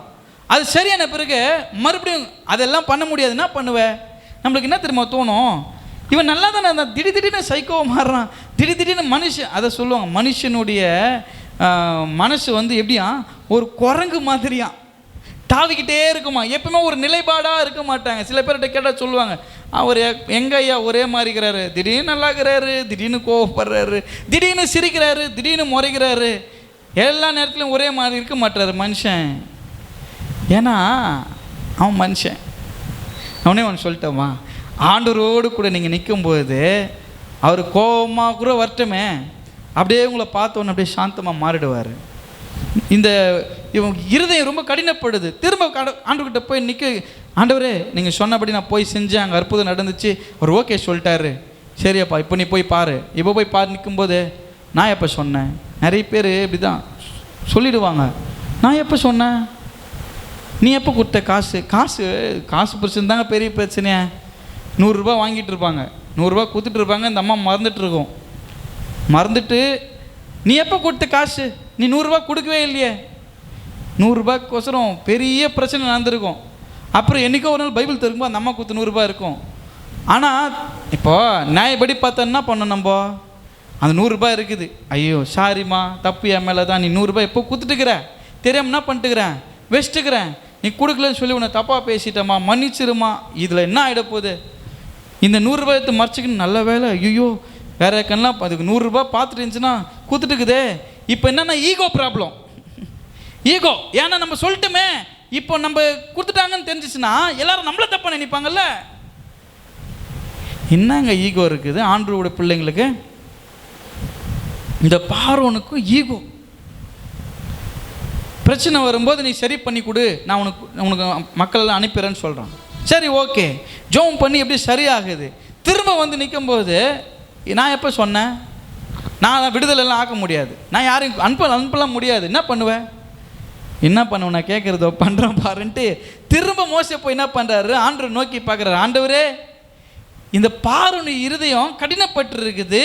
[SPEAKER 1] அது சரியான பிறகு மறுபடியும் அதெல்லாம் பண்ண முடியாது என்ன பண்ணுவேன் நம்மளுக்கு என்ன தெரியுமா தோணும்? இவன் நல்லா தானே இருந்தான்? திடீர் திடீர்னு சைக்கோவை மாறுறான். திடீர் திடீர்னு மனுஷன் அதை சொல்லுவாங்க மனுஷனுடைய மனசு வந்து எப்படியா? ஒரு குரங்கு மாதிரியா? தாவிக்கிட்டே இருக்குமா? எப்பவுமே ஒரு நிலைப்பாடாக இருக்க மாட்டாங்க. சில பேர்கிட்ட கேட்டால் சொல்லுவாங்க அவர் எங்க ஐயா ஒரே மாதிரி இருக்கிறாரு. திடீர்னு நல்லா இருக்கிறாரு திடீர்னு கோவப்படுறாரு திடீர்னு சிரிக்கிறாரு திடீர்னு முறைக்கிறாரு எல்லா நேரத்துலையும் ஒரே மாதிரி இருக்க மாட்டாரு மனுஷன். ஏன்னா அவன் மனுஷன். அவனே அவன் சொல்லிட்டோமா? ஆண்டவரோடு கூட நீங்கள் நிற்கும்போது அவர் கோபமாக கூட வரட்டுமே. அப்படியே உங்களை பார்த்தோன்னு அப்படியே சாந்தமாக மாறிடுவார். இந்த இவங்க இருதயம் ரொம்ப கடினப்படுது. திரும்ப கட ஆண்டவர்கிட்ட போய் நிற்க ஆண்டவரே நீங்கள் சொன்னபடி நான் போய் செஞ்சேன். அங்கே அற்புதம் நடந்துச்சு. அவர் ஓகே சொல்லிட்டாரு. சரியாப்பா இப்போ நீ போய் பாரு. இப்போ போய் பாரு. நிற்கும்போது நான் எப்போ சொன்னேன்? நிறைய பேர் இப்படி தான் சொல்லிடுவாங்க. நான் எப்போ சொன்னேன்? நீ எப்போ கொடுத்த காசு? காசு காசு பிரச்சனை தாங்க பெரிய பிரச்சனையா? நூறுரூபா வாங்கிட்டு இருப்பாங்க நூறுரூவா கொடுத்துட்டு இருப்பாங்க இந்த அம்மா மறந்துட்டு இருக்கும் மறந்துட்டு நீ எப்போ கொடுத்த காசு? நீ நூறுரூவா கொடுக்கவே இல்லையே. நூறுரூபாய்க்கோசரம் பெரிய பிரச்சனை நடந்திருக்கும். அப்புறம் என்றைக்கோ ஒரு நாள் பைபிள் திரும்ப அந்த அம்மா கொடுத்து நூறுரூபா இருக்கும். ஆனால் இப்போ நியாயப்படி பார்த்தா என்ன பண்ணோம் நம்ம? அந்த நூறுரூபா இருக்குது. ஐயோ சாரிம்மா தப்பு என் மேலே தான். நீ நூறுரூபா எப்போ கொடுத்துட்டுக்கிற? தெரியாமல் என்ன பண்ணிட்டுக்கிறேன் வச்சுட்டுக்கிறேன் நீ கொடுக்கலன்னு சொல்லி உன்னை தப்பாக பேசிட்டம்மா. மன்னிச்சிருமா இதில் என்ன ஆகிட போகுது? இந்த நூறுரூபா எடுத்து மறைச்சிக்கின்னு நல்ல வேலை. ஐயோ வேற கண்ணெலாம் அதுக்கு நூறுரூபா பார்த்துட்டு இருந்துச்சுன்னா கொடுத்துட்டுக்குதே இப்போ என்னென்னா ஈகோ ப்ராப்ளம். ஈகோ ஏன்னா நம்ம சொல்லிட்டுமே. இப்போ நம்ம கொடுத்துட்டாங்கன்னு தெரிஞ்சிச்சுன்னா எல்லாரும் நம்மள தப்பா நினைப்பாங்கல்ல? என்னங்க ஈகோ இருக்குது? ஆண்டவரோட பிள்ளைங்களுக்கு? இந்த பார்வனுக்கும் ஈகோ. பிரச்சனை வரும்போது நீ சரி பண்ணி கொடு. நான் உனக்கு உனக்கு மக்கள் எல்லாம் அனுப்பிடுறேன்னு சொல்கிறான் சரி ஓகே. ஜோம் பண்ணி எப்படி சரியாகுது? திரும்ப வந்து நிற்கும்போது நான் எப்போ சொன்னேன்? நான் விடுதலைலாம் ஆக்க முடியாது. நான் யாரையும் அனுப்ப அனுப்பலாம் முடியாது. என்ன பண்ணுவேன் என்ன பண்ணுவேன் நான் கேட்குறதோ பண்ணுறேன் பாருன்ட்டு திரும்ப மோச போய் என்ன பண்ணுறாரு ஆண்டவர் நோக்கி பார்க்குறாரு. ஆண்டவரே இந்த பாருணி இருதயம் கடினப்பட்டு இருக்குது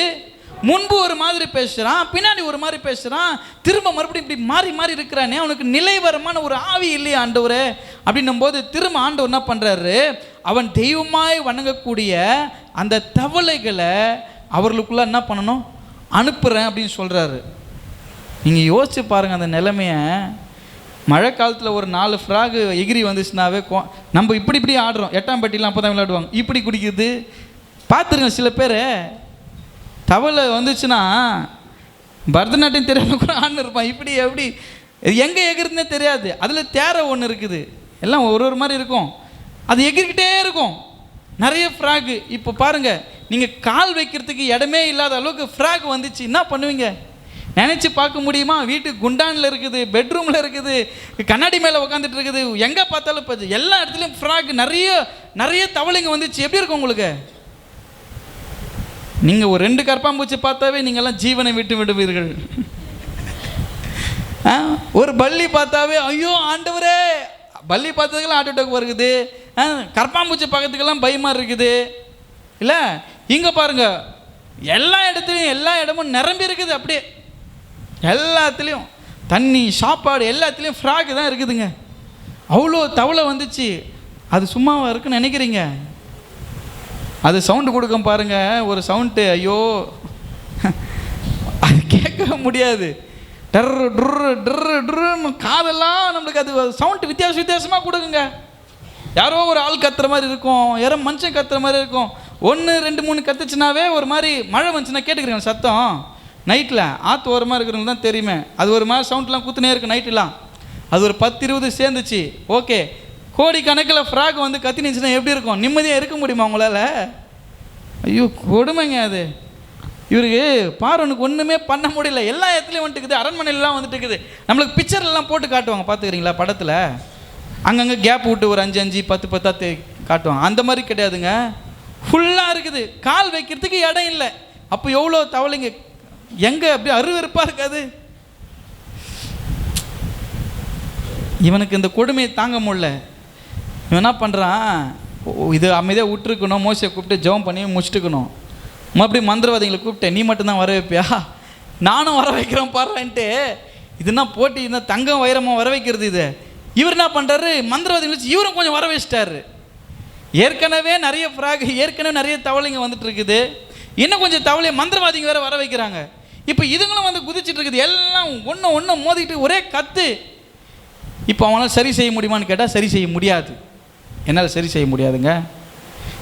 [SPEAKER 1] முன்பு ஒரு மாதிரி பேசுகிறான் பின்னாடி ஒரு மாதிரி பேசுகிறான் திரும்ப மறுபடியும் இப்படி மாறி மாறி இருக்கிறானே. அவனுக்கு நிலைவரமான ஒரு ஆவி இல்லையா ஆண்டவரே. அப்படின்னும் போது திரும்ப ஆண்டவர் என்ன பண்ணுறாரு அவன் தெய்வமாய் வணங்கக்கூடிய அந்த தவளைகளை அவர்களுக்குள்ள என்ன பண்ணணும்? அனுப்புகிறேன் அப்படின்னு சொல்கிறாரு நீங்கள் யோசிச்சு பாருங்கள் அந்த நிலைமையை. மழை காலத்தில் ஒரு நாலு ஃப்ராகு எகிரி வந்துச்சுனாவே கோ- நம்ம இப்படி இப்படி ஆடுறோம். எட்டாம் பெட்டிலாம் அப்போ தான் விளையாடுவாங்க. இப்படி குடிக்குது. பார்த்துருங்க சில பேர். தவளை வந்துச்சுன்னா பரதநாட்டியம் தெரியாமல் கூட ஆடுன்னு இருப்பான். இப்படி எப்படி? எங்கே எகிருந்தே தெரியாது. அதில் தேரை ஒன்று இருக்குது. எல்லாம் ஒரு ஒரு மாதிரி இருக்கும். அது எகிரிக்கிட்டே இருக்கும். நிறைய ஃப்ராகு இப்போ பாருங்கள் நீங்கள் கால் வைக்கிறதுக்கு இடமே இல்லாத அளவுக்கு ஃப்ராக் வந்துச்சு. என்ன பண்ணுவீங்க? நினச்சி பார்க்க முடியுமா? வீட்டு குண்டானில் இருக்குது பெட்ரூமில் இருக்குது கண்ணாடி மேலே உட்காந்துட்டு இருக்குது. எங்கே பார்த்தாலும் இப்போ எல்லா இடத்துலையும் ஃப்ராக் நிறைய நிறைய தவளைங்க வந்துச்சு. எப்படி இருக்கும் உங்களுக்கு? நீங்கள் ஒரு ரெண்டு கற்பாம்பூச்சி பார்த்தாவே நீங்கள்லாம் ஜீவனை விட்டு விடுவீர்கள். ஒரு பள்ளி பார்த்தாவே ஐயோ ஆண்டவரே! பள்ளி பார்த்ததுக்கெல்லாம் ஹார்ட் அட்டாக் வருகுது. ஆ, கற்பாம்பூச்சி பார்க்கறதுக்கெல்லாம் பயமாக இருக்குது. இல்லை? இங்கே பாருங்க. எல்லா இடத்துலையும் எல்லா இடமும் நிரம்பி இருக்குது அப்படியே. எல்லாத்துலேயும். தண்ணி சாப்பாடு எல்லாத்துலேயும் ஃப்ராக் தான் இருக்குதுங்க. அவ்வளோ தவளை வந்துச்சு. அது சும்மாவாக இருக்குன்னு நினைக்கிறீங்க? அது சவுண்டு கொடுக்கும் பாருங்கள் ஒரு சவுண்டு ஐயோ. அது கேட்க முடியாது. டர்ரு ட்ரு ட்ரு ட்ருன்னு காதெல்லாம் நம்மளுக்கு அது சவுண்டு வித்தியாச வித்தியாசமாக கொடுக்குங்க. யாரோ ஒரு ஆள் கத்துற மாதிரி இருக்கும் யாரோ மனுஷன் கத்துற மாதிரி இருக்கும். ஒன்று ரெண்டு மூணு கத்துச்சுனாவே ஒரு மாதிரி மழை வந்துச்சுன்னா கேட்டுக்கிறேன் சத்தம். நைட்டில் ஆற்று ஓரமாக இருக்கிறவங்க தான் தெரியுமே. அது ஒரு மாதிரி சவுண்ட்லாம் குத்துனே இருக்கும் நைட்டுலாம் அது ஒரு பத்து இருபது சேர்ந்துச்சு. ஓகே கோடிக்கணக்கில் ஃப்ராக் வந்து கத்தினுச்சுன்னா எப்படி இருக்கும்? நிம்மதியாக இருக்க முடியுமா உங்களால்? ஐயோ கொடுமைங்க அது. இவருக்கு பார்வனுக்கு ஒன்றுமே பண்ண முடியல. எல்லா இடத்துலையும் வந்துட்டு இருக்குது அரண்மனையிலலாம் வந்துட்டு இருக்குது நம்மளுக்கு பிக்சர்லாம் போட்டு காட்டுவாங்க. பார்த்துக்கிறீங்களா? படத்தில். அங்கங்கே கேப் விட்டு ஒரு அஞ்சு அஞ்சு பத்து பத்தா தே காட்டுவாங்க. அந்த மாதிரி கிடையாதுங்க. ஃபுல்லாக இருக்குது. கால் வைக்கிறதுக்கு இடம் இல்லை. அப்போ எவ்வளோ தவளைங்க? எங்கே அப்படி அருவருப்பாக இருக்காது? இவனுக்கு இந்த கொடுமையை தாங்க முடில இவன் என்ன பண்ணுறான் இது அமைதியாக விட்டுருக்கணும். மோசியை கூப்பிட்டு ஜெபம் பண்ணி முடிச்சுட்டுக்கணும். மறுபடியும் மந்திரவாதிகளை கூப்பிட்டேன் நீ மட்டும்தான் வர வைப்பியா? நானும் வர வைக்கிறேன் பாடுறேன்ட்டு இதுனா போட்டி இந்த தங்கம் வைரமாக வர வைக்கிறது இது. இவர் என்ன பண்ணுறாரு மந்திரவாதிகள் வச்சு இவரும் கொஞ்சம் வர வச்சிட்டாரு. ஏற்கனவே நிறைய ஃப்ராக் ஏற்கனவே நிறைய தவளைங்க வந்துட்டு இருக்குது. இன்னும் கொஞ்சம் தவளையை மந்திரவாதிங்க வேற வர வைக்கிறாங்க. இப்போ இதுங்களும் வந்து குதிச்சிட்டு இருக்குது. எல்லாம் ஒன்று ஒன்று மோதிட்டு ஒரே கத்து. இப்போ அவனால் சரி செய்ய முடியுமான்னு கேட்டால் சரி செய்ய முடியாது. என்னால் சரி செய்ய முடியாதுங்க.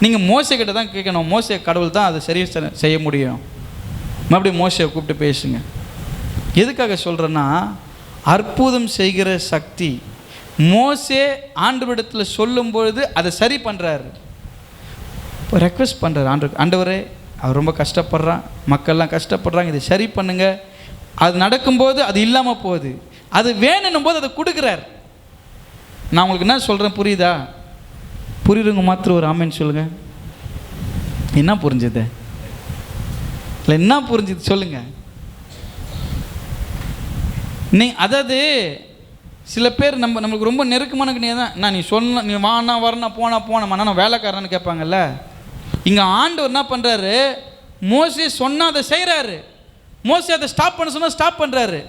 [SPEAKER 1] நீங்கள் மோசை தான் கேட்கணும். மோசை கடவுள் தான் அதை சரி செ- செய்ய முடியும். மறுபடியும் மோசையை கூப்பிட்டு பேசுங்க. எதுக்காக சொல்கிறேன்னா அற்புதம் செய்கிற சக்தி. மோசே ஆண்டவரிடத்தில் சொல்லும்பொழுது அதை சரி பண்ணுறாரு இப்போ ரெக்வெஸ்ட் பண்ணுறாரு ஆண்டு ஆண்டவரே அவர் ரொம்ப கஷ்டப்படுறான். மக்கள்லாம் கஷ்டப்படுறாங்க. இதை சரி பண்ணுங்க. அது நடக்கும்போது அது இல்லாமல் போகுது. அது வேணும்னும் போது அதை கொடுக்குறார். நான் உங்களுக்கு என்ன சொல்கிறேன் புரியுதா? புரியுறவங்க மாத்திரம் ஒரு ஆமேன்னு சொல்லுங்க. என்ன புரிஞ்சுது? இல்லை என்ன புரிஞ்சுது சொல்லுங்க. நீ அதாவது சில பேர் நம்ம நம்மளுக்கு ரொம்ப நெருக்கமான நீ தான். நான் நீ சொன்ன நீ வானா வரணா போனா போனமா நான் வேலைக்காரன்னு கேட்பாங்கல்ல. இங்கே ஆண்டவர் என்ன பண்ணுறாரு மோஸ்ட்லி சொன்னால் அதை செய்கிறாரு மோஸ்ட்லி அதை ஸ்டாப் பண்ண சொன்னால் ஸ்டாப் பண்ணுறாரு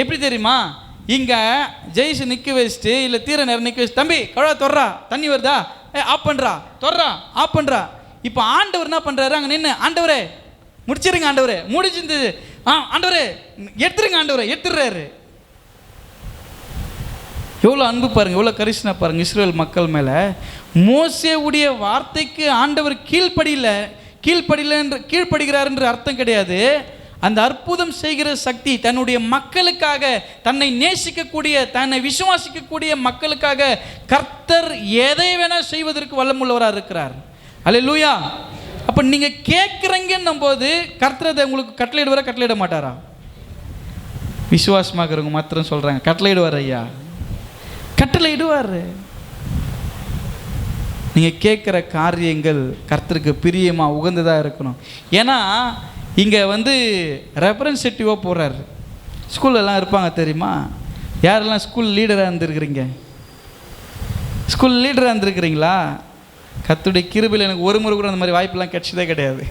[SPEAKER 1] எப்படி தெரியுமா? இங்கே ஜெயிச்சு நிற்க வச்சுட்டு இல்லை தீர நேரம் நிற்க வச்சு தம்பி கழா தொர்றா தண்ணி வருதா? ஏ ஆஃப் பண்ணுறா தொடரா ஆஃப் பண்ணுறா இப்போ ஆண்டவர் என்ன பண்ணுறாரு அங்கே நின்று ஆண்டவரே முடிச்சிருங்க ஆண்டவரே. முடிச்சிருந்து ஆ ஆண்டவரே எடுத்துருங்க ஆண்டவரே எடுத்துடுறாரு. எவ்வளோ அன்பு பாருங்க எவ்வளோ கரிசனா பாருங்க இஸ்ரேல் மக்கள் மேலே. மோசேவுடைய வார்த்தைக்கு ஆண்டவர் கீழ்ப்படியில் கீழ்ப்படியில் என்று கீழ்ப்படுகிறார் என்று அர்த்தம் கிடையாது. அந்த அற்புதம் செய்கிற சக்தி தன்னுடைய மக்களுக்காக தன்னை நேசிக்கக்கூடிய தன்னை விசுவாசிக்கக்கூடிய மக்களுக்காக கர்த்தர் எதை வேணால் செய்வதற்கு வல்லமுள்ளவராக இருக்கிறார். அல்ல லூயா அப்போ நீங்கள் கேட்குறீங்கன்னும் போது கர்த்தர் அதை உங்களுக்கு கட்டளையிடுவார கட்டளையிட மாட்டாரா? விசுவாசமாக இருக்கிறவங்க மாத்திரம் சொல்கிறாங்க கட்டளையிடுவார் ஐயா. கட்டளையிடுவார். நீங்கள் கேட்குற காரியங்கள் கர்த்தருக்கு பிரியமாக உகந்ததாக இருக்கணும். ஏன்னா இங்கே வந்து ரெப்ரன்சேட்டிவாக போகிறாரு ஸ்கூல்லலாம் இருப்பாங்க தெரியுமா? யாரெல்லாம் ஸ்கூல் லீடராக இருந்திருக்கிறீங்க? ஸ்கூல் லீடராக இருந்திருக்கிறீங்களா? கத்துடைய கிருபில் எனக்கு ஒரு முறை கூட அந்த மாதிரி வாய்ப்பெல்லாம் கிடைச்சதே கிடையாது.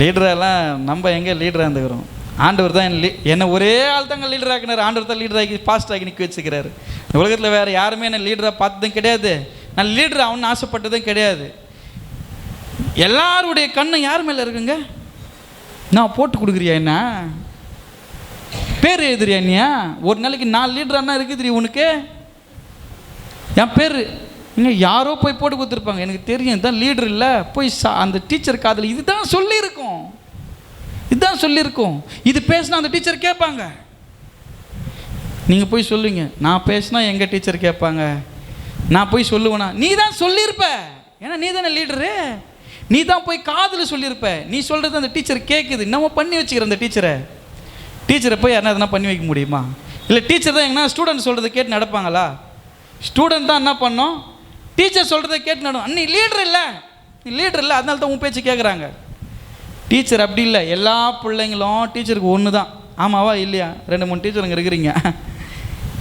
[SPEAKER 1] லீடரெல்லாம் நம்ம எங்கே லீடராக இருந்துக்கிறோம்? ஆண்டவர் தான் லீ என்னை ஒரே ஆள் தாங்க லீடர் ஆக்கினார். ஆண்டவர் தான் லீடர் ஆக்கி பாஸ்ட் ஆக்கி நிற்க வச்சுக்கிறாரு. இந்த உலகத்தில் வேறு யாருமே என்ன லீடராக பார்த்ததும் கிடையாது. நான் லீடர் ஆகணும்னு ஆசைப்பட்டதும் கிடையாது. எல்லாருடைய கண்ணும் யார் மேலே இருக்குங்க? நான் போட்டு கொடுக்குறியா என்ன? பேர் எழுதுறியா நீயா? ஒரு நாளைக்கு நாலு லீடர் அண்ணா இருக்குது உனக்கு. என் பேர். இங்கே யாரோ போய் போட்டு கொடுத்துருப்பாங்க. எனக்கு தெரியும் இதுதான் லீடர் இல்லை. போய் சா- அந்த டீச்சர் காதில் இதுதான் சொல்லியிருக்கோம். இதுதான் சொல்லியிருக்கோம். இது பேசினா அந்த டீச்சர் கேட்பாங்க. நீங்கள் போய் சொல்லுங்க. நான் பேசினா எங்கள் டீச்சர் கேட்பாங்க? நான் போய் சொல்லுவேனா? நீ தான் சொல்லியிருப்ப. ஏன்னா நீ தானே லீடரு நீ தான் போய் காதில் சொல்லியிருப்ப. நீ சொல்கிறது அந்த டீச்சர் கேட்குது நம்ம பண்ணி வச்சுக்கிற அந்த டீச்சரை டீச்சரை போய் யாருன்னா எதனா பண்ணி வைக்க முடியுமா? இல்லை டீச்சர் தான் எங்கன்னா ஸ்டூடெண்ட் சொல்கிறத கேட்டு நடப்பாங்களா? ஸ்டூடெண்ட் தான் என்ன பண்ணோம்? டீச்சர் சொல்கிறத கேட்டு நடும் அன்னி லீடர் இல்லை. நீ லீடர் இல்லை அதனால தான் உன் பேச்சு கேட்குறாங்க டீச்சர் அப்படி இல்லை. எல்லா பிள்ளைங்களும் டீச்சருக்கு ஒன்று தான் ஆமாவா? இல்லையா? ரெண்டு மூணு டீச்சர் இருக்கிறீங்க.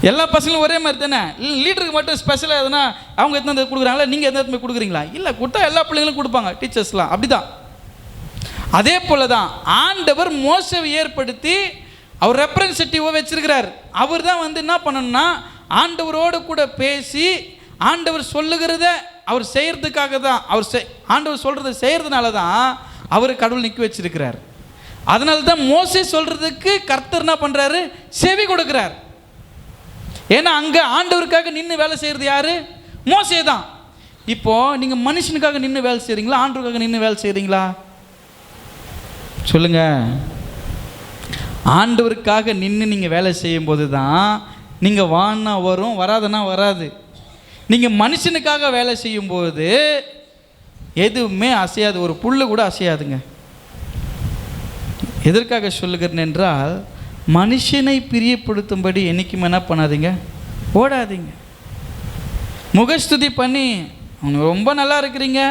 [SPEAKER 1] எல்லா பசங்களும் ஒரே மாதிரி தானே? இல்லை லீடருக்கு மட்டும் ஸ்பெஷலாக எதுனா அவங்க எத்தனை கொடுக்குறாங்களா? நீங்கள் எத்தனை போய் கொடுக்குறீங்களா? இல்லை கொடுத்தா எல்லா பிள்ளைங்களும் கொடுப்பாங்க டீச்சர்ஸ்லாம் அப்படி தான் அதே போல தான் ஆண்டவர் மோசவை ஏற்படுத்தி அவர் ரெப்ரசன்டேட்டிவாக வச்சிருக்கிறார். அவர் தான் வந்து என்ன பண்ணணும்னா ஆண்டவரோடு கூட பேசி ஆண்டவர் சொல்லுகிறத அவர் செய்கிறதுக்காக தான் அவர் செய் ஆண்டவர் சொல்கிறத செய்கிறதுனால தான் அவர் கடவுள் நிற்க வச்சிருக்கிறார். அதனால தான் மோசை சொல்கிறதுக்கு கர்த்தர் என்ன பண்ணுறாரு செவி கொடுக்குறார். ஏன்னா அங்கே ஆண்டவருக்காக நின்று வேலை செய்கிறது யார்? மோசே தான் இப்போது நீங்கள் மனுஷனுக்காக நின்று வேலை செய்கிறீங்களா ஆண்டவருக்காக நின்று வேலை செய்கிறீங்களா சொல்லுங்க. ஆண்டவருக்காக நின்று நீங்கள் வேலை செய்யும்போது தான் நீங்கள் வான்னா வரும் வராதுன்னா வராது. நீங்கள் மனுஷனுக்காக வேலை செய்யும்போது எதுவுமே அசையாது. ஒரு புல்லு கூட அசையாதுங்க. எதற்காக சொல்லுகிறேன் என்றால் மனுஷனை பிரியப்படுத்தும்படி என்றைக்கும் என்ன பண்ணாதீங்க? ஓடாதீங்க. முகஸ்துதி பண்ணி அவங்க ரொம்ப நல்லா இருக்கிறீங்க.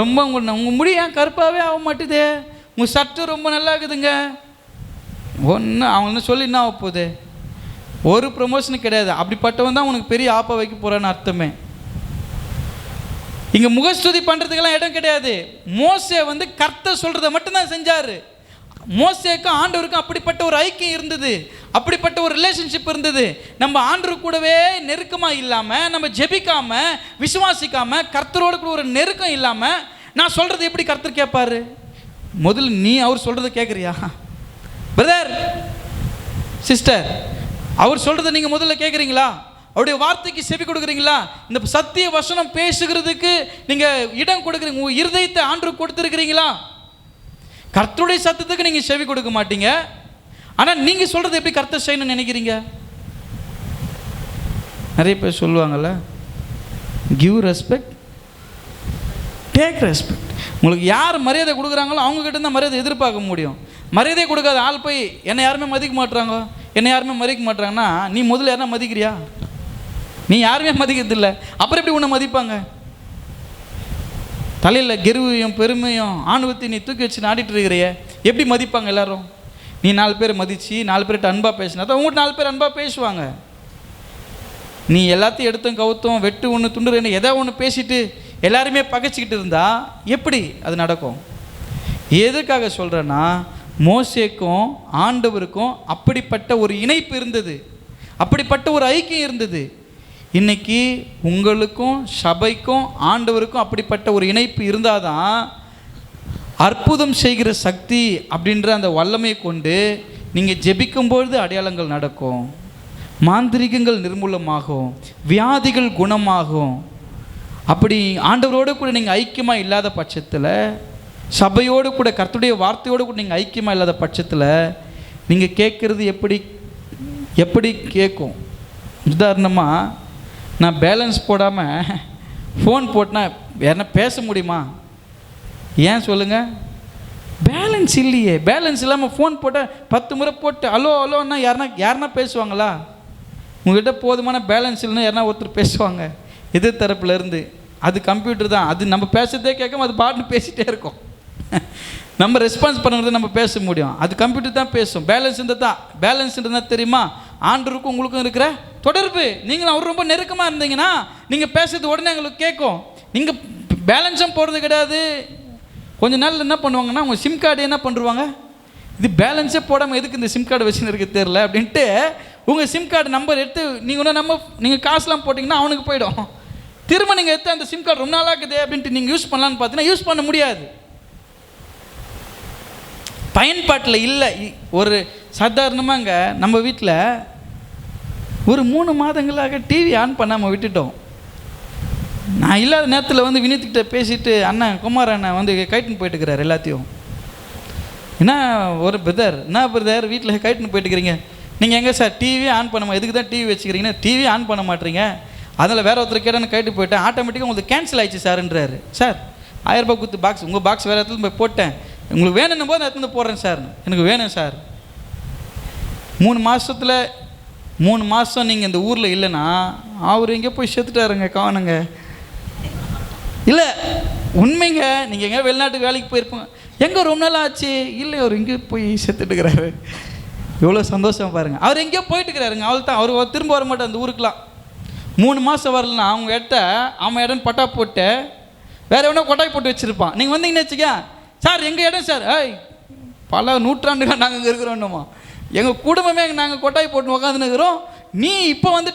[SPEAKER 1] ரொம்ப உங்கள் உங்கள் முடி ஏன் கருப்பாகவே ஆக மாட்டுதே? உங்கள் சட்டு ரொம்ப நல்லா இருக்குதுங்க. ஒன்று அவங்கள சொல்லி என்ன ஆக போகுது? ஒரு ப்ரொமோஷனும் கிடையாது. அப்படிப்பட்டவன் தான் உனக்கு பெரிய ஆப்பை வைக்க போகிறான்னு அர்த்தமே. இங்கே முகஸ்துதி பண்ணுறதுக்கெல்லாம் இடம் கிடையாது. மோசே வந்து கர்த்த சொல்கிறத மட்டும்தான் செஞ்சார். மோசேக்கும் ஆண்டவருக்கும் அப்படிப்பட்ட ஒரு ஐக்கியம் இருந்தது அப்படிப்பட்ட ஒரு ரிலேஷன்ஷிப் இருந்தது. நம்ம ஆண்டவர் கூடவே நெருக்கமாக இல்லாமல் நம்ம ஜெபிக்காமல் விசுவாசிக்காமல் கர்த்தரோடு கூட ஒரு நெருக்கம் இல்லாமல் நான் சொல்கிறது எப்படி கர்த்தர் கேட்பாரு? முதல்ல நீ அவர் சொல்கிறத கேட்குறியா பிரதர் சிஸ்டர் அவர் சொல்கிறத நீங்கள் முதல்ல கேட்குறீங்களா அவருடைய வார்த்தைக்கு செவி கொடுக்குறீங்களா? இந்த சத்திய வசனம் பேசுகிறதுக்கு நீங்கள் இடம் கொடுக்குறீங்க உங்கள் இருதயத்தை ஆண்டு கொடுத்துருக்கிறீங்களா? கர்த்தருடைய சத்தத்துக்கு நீங்கள் செவி கொடுக்க மாட்டீங்க. ஆனால் நீங்கள் சொல்கிறது எப்படி கர்த்தர் செய்யணும்னு நினைக்கிறீங்க? நிறைய பேர் சொல்லுவாங்கல்ல கிவ் ரெஸ்பெக்ட் டேக் ரெஸ்பெக்ட் உங்களுக்கு யார் மரியாதை கொடுக்குறாங்களோ அவங்கக்கிட்ட தான் மரியாதை எதிர்பார்க்க முடியும். மரியாதை கொடுக்காத ஆள் போய் என்னை யாருமே மதிக்க மாட்டுறாங்க என்னை யாருமே மதிக்க மாட்டுறாங்கன்னா நீ முதல்ல யாரா மதிக்கிறியா? நீ யாருமே மதிக்கிறது இல்லை அப்புறம் எப்படி உன்னை மதிப்பாங்க? தலையில் கெருவையும் பெருமையும் ஆணுவத்தை நீ தூக்கி வச்சு நாடிட்டு இருக்கிறிய. எப்படி மதிப்பாங்க எல்லாரும்? நீ நாலு பேர் மதித்து நாலு பேர்கிட்ட அன்பாக பேசினா தான் உங்கள்கிட்ட நாலு பேர் அன்பாக பேசுவாங்க. நீ எல்லாத்தையும் எடுத்தும் கவுத்தும் வெட்டு ஒன்று துண்டு ரெண்டு எதோ ஒன்று பேசிட்டு எல்லாருமே பகைச்சிக்கிட்டு இருந்தா எப்படி அது நடக்கும்? எதுக்காக சொல்கிறேன்னா மோசேக்கும் ஆண்டவருக்கும் அப்படிப்பட்ட ஒரு இணைப்பு இருந்தது. அப்படிப்பட்ட ஒரு ஐக்கியம் இருந்தது. இன்னைக்கு உங்களுக்கும் சபைக்கும் ஆண்டவருக்கும் அப்படிப்பட்ட ஒரு இணைப்பு இருந்தால் தான் அற்புதம் செய்கிற சக்தி அப்படின்ற அந்த வல்லமையை கொண்டு நீங்கள் ஜெபிக்கும்பொழுது அடையாளங்கள் நடக்கும். மாந்திரிகங்கள் நிர்மூலமாகும். வியாதிகள் குணமாகும். அப்படி ஆண்டவரோடு கூட நீங்கள் ஐக்கியமாக இல்லாத பட்சத்தில் சபையோடு கூட கர்த்துடைய வார்த்தையோடு கூட நீங்கள் ஐக்கியமாக இல்லாத பட்சத்தில் நீங்கள் கேட்குறது எப்படி எப்படி கேட்கும்? உதாரணமாக நான் பேலன்ஸ் போடாமல் ஃபோன் போட்டேன்னா யாருன்னா பேச முடியுமா? ஏன் சொல்லுங்கள் பேலன்ஸ் இல்லையே. பேலன்ஸ் இல்லாமல் ஃபோன் போட்டால் பத்து முறை போட்டு அலோ அலோன்னா யாருன்னா யாருனா பேசுவாங்களா? உங்கள்கிட்ட போதுமான பேலன்ஸ் இல்லைன்னா யாருனா ஒருத்தர் பேசுவாங்க. எதிர் தரப்புலேருந்து அது கம்ப்யூட்டர் தான். அது நம்ம பேசுறதே கேட்காம அது பாட்டுன்னு பேசிகிட்டே இருக்கும். நம்ம ரெஸ்பான்ஸ் பண்ணுறது நம்ம பேச முடியும். அது கம்ப்யூட்டர் தான் பேசும். பேலன்ஸ் இருந்தால் தான் பேலன்ஸ் இருந்தால் தெரியுமா? ஆண்டருக்கும் உங்களுக்கும் இருக்கிற தொடர்பு. நீங்களும் அவர் ரொம்ப நெருக்கமாக இருந்தீங்கன்னா நீங்கள் பேசுறது உடனே எங்களுக்கு கேட்கும். நீங்கள் பேலன்ஸும் போடுறது கிடையாது. கொஞ்ச நாள் என்ன பண்ணுவாங்கன்னா உங்கள் சிம் கார்டு என்ன பண்ணுவாங்க இது பேலன்ஸே போடாமல் எதுக்கு இந்த சிம் கார்டு வச்சுன்னு இருக்கு தெரில அப்படின்ட்டு உங்கள் சிம் கார்டு நம்பர் எடுத்து நீங்கள் ஒன்றும் நம்ம நீங்கள் காசுலாம் போட்டிங்கன்னா அவனுக்கு போயிடும். திரும்ப நீங்கள் எடுத்து அந்த சிம் கார்டு ரொம்ப நாளாக இருக்குது அப்படின்ட்டு நீங்கள் யூஸ் பண்ணலான்னு பார்த்தீங்கன்னா யூஸ் பண்ண முடியாது. பயன்பாட்டில் இல்லை. இ- ஒரு சாதாரணமாங்க நம்ம வீட்டில் ஒரு மூணு மாதங்களாக டிவி ஆன் பண்ணாமல் விட்டுட்டோம். நான் இல்லாத நேரத்தில் வந்து வினித்துக்கிட்ட பேசிட்டு அண்ணன் குமார் அண்ணன் வந்து கைட்டுன்னு போயிட்டுக்கிறார் எல்லாத்தையும். என்ன ஒரு பிரதர் என்ன பிரதர் வீட்டில் கைட்டுன்னு போயிட்டுக்கிறீங்க? நீங்கள் எங்கே சார் டிவி ஆன் பண்ண எதுக்கு தான் டிவி வச்சுக்கிறீங்கன்னா டிவி ஆன் பண்ண மாட்டீங்க? அதில் வேற ஒருத்தர் கேட்டான்னு கைட்டு போயிட்டேன். ஆட்டோமேட்டிக்காக உங்களுக்கு கேன்சல் ஆயிடுச்சு சார்ன்றாரு. சார் ஆயிரம் ரூபாய் கொடுத்து பாக்ஸ் உங்கள் பாக்ஸ் வேறு இடத்துல போய் போட்டேன். உங்களுக்கு வேணும்னும் போது எடுத்து வந்து போடுறேன் சார். எனக்கு வேணும் சார். மூணு மாதத்தில் மூணு மாதம் நீங்கள் இந்த ஊரில் இல்லைன்னா அவர் எங்கே போய் செத்துட்டாருங்க காணுங்க. இல்லை உண்மைங்க நீங்கள் எங்கே வெளிநாட்டுக்கு வேலைக்கு போயிருப்போங்க. எங்கே ரொம்ப நாள் ஆச்சு? இல்லை அவர் எங்கேயோ போய் செத்துட்டுக்கிறாரு எவ்வளோ சந்தோஷம் பாருங்க. அவர் எங்கேயோ போயிட்டுக்கிறாருங்க அவள் தான் அவர் திரும்ப வர மாட்டார் அந்த ஊருக்குலாம் மூணு மாதம் வரலன்னா அவங்க இடத்த அவன் இடம் பட்டா போட்டு வேறு எவனோ கொட்டாய் போட்டு வச்சுருப்பான். நீங்கள் வந்தீங்கன்னு வச்சுக்க சார் எங்கள் இடம் சார்? ஏய் பல நூற்றாண்டுகள் நாங்கள் இங்கே இருக்கிறோன்னுமா எங்கள் குடும்பமே நாங்கள் கொட்டாய் போட்டு உக்காந்துனுக்குறோம் நீ இப்போ வந்துட்டு